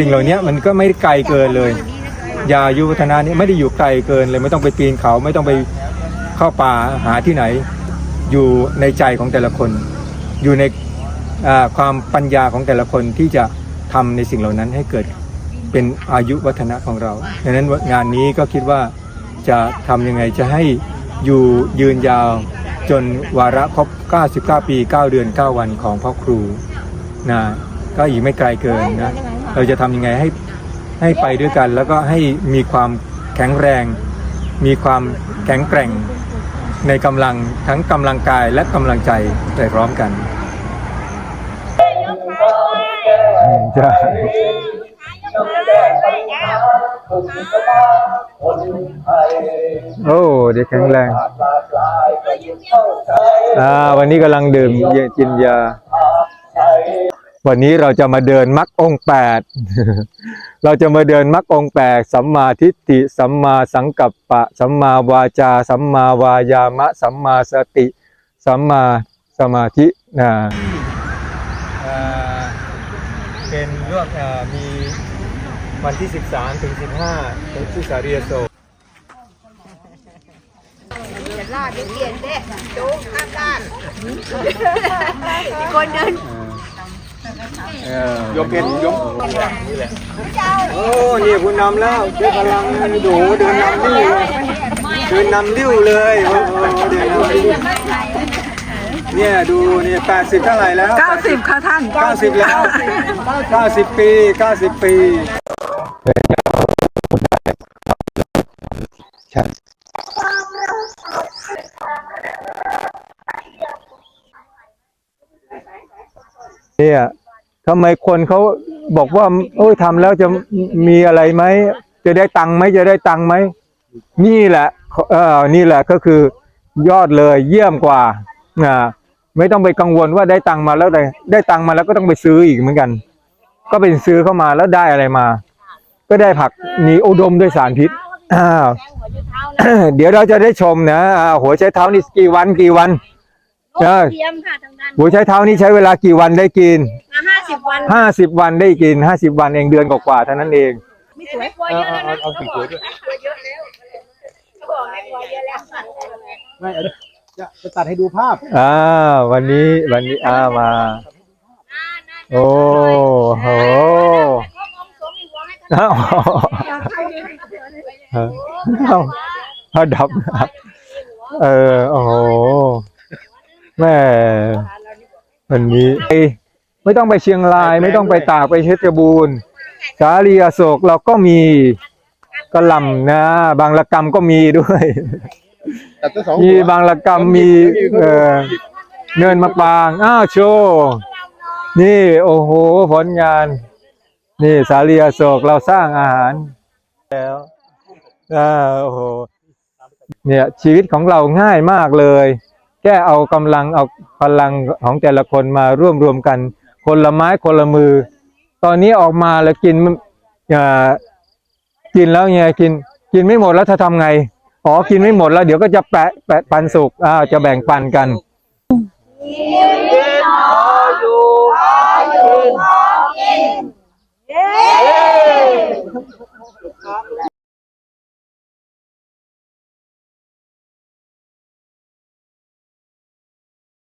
สิ่งเหล่านี้มันก็ไม่ไกลเกินเลย ยาอายุวัฒนะนี่ไม่ได้อยู่ไกลเกินเลย ไม่ต้องไปปีนเขาไม่ต้องไปเข้าป่าหาที่ไหน อยู่ในใจของแต่ละคน อยู่ในอ่าความปัญญาของแต่ละคนที่จะทำในสิ่งเหล่านั้นให้เกิดเป็นอายุวัฒนะของเราดังนั้นงานนี้ก็คิดว่าจะทำยังไงจะให้อยู่ยืนยาวจนวาระครบ 99 ปี 9 เดือน 9 วันของพ่อครูนะก็อีกไม่ไกลเกินนะ เราจะทำยังไงให้ให้ไปด้วยกัน แล้วก็ให้มีความแข็งแรง มีความแข็งแกร่งในกำลังทั้งกำลังกายและกำลังใจไปพร้อมกันใช่โอ้เด็กแข็งแรงอ่าวันนี้กำลังดื่มเยกินยา วันนี้เราจะมาเดินมรรคองค์แปด เราจะมาเดินมรรคองค์แปดสัมมาทิฏฐิ สัมมาสังกัปปะ สัมมาวาจา สัมมาวายามะ สัมมาสติ สัมมาสมาธินะเป็นเรื่องมีวันที่ 13 ถึง 15เป็นที่สารีโศกจะรอดเดี๋ยวเปลี่ยนเด้จุกข้ามด้านคนเดิน ยกเอ็นยกนี่แหละโอ้นี่คุณนำแล้วใช้พลังดูเดินนำดิ้วเลยเดินนำดิ้วเลยโอ้โหเดินนำดิ้วเนี่ยดูเนี่ยแปดสิบเท่าไหร่แล้ว90ค่ะท่านเก้าสิบแล้วเก้าสิบปีเก้าสิบปีใช่เนี่ย ทำไมคนเขาบอกว่าโอ้ยทำแล้วจะมีอะไรไหมจะได้ตังค์ไหมจะได้ตังค์ไหมนี่แหละเออนี่แหละก็คือยอดเลยเยี่ยมกว่าอ่าไม่ต้องไปกังวลว่าได้ตังค์มาแล้วได้ได้ตังค์มาแล้วก็ต้องไปซื้ออีกเหมือนกัน ก็เป็นซื้อเข้ามาแล้วได้อะไรมา ก็ได้ผักมีอุดมด้วยสารพิษอ้าวเดี๋ยวเราจะได้ชมนะหัวใช้เท้านี่กี่วันกี่วัน เออเตรียมค่ะทางด้านหัวใช้เท้านี่ใช้เวลากี่วันได้กิน มาห้าสิบวันห้าสิบวันได้กินห้าสิบวันเองเดือนกว่าๆเท่านั้นเอง ไม่สวยกลัวเยอะแล้วนะเอาสีสวยด้วย กลัวเยอะแล้วเขาบอกไม่กลัวเยอะแล้วไม่เอาจะจะตัดให้ดูภาพอ่าวันนี้วันนี้อ่ามาโอ้โหเอาเอาเอาดับดับเออโอ้โห แม่วันนี้ไอ้ไม่ต้องไปเชียงรายไม่ต้องไปตากไปเพชรบูรณ์ สาลีอโศกเราก็มีกระหล่ำนะ บางละกรรมก็มีด้วยตัดตัวสองมีหัวบางละกรรมมีเอ่อเนินมะปรางอ้าวโชว์นี่โอ้โหผลงาน นี่สาลีอโศกเราสร้างอาหาร แล้วอ่าโอ้โหเนี่ยชีวิตของเราง่ายมากเลย แค่เอากำลังเอาพลังของแต่ละคนมาร่วมรวมกัน คนละไม้คนละมือ ตอนนี้ออกมาแล้วกินมันอ่ากินแล้วไงกินกินไม่หมดแล้วถ้าทำไงอ๋อกินไม่หมดแล้วเดี๋ยวก็จะแปะแปะปันสุกอ่าจะแบ่งปันกัน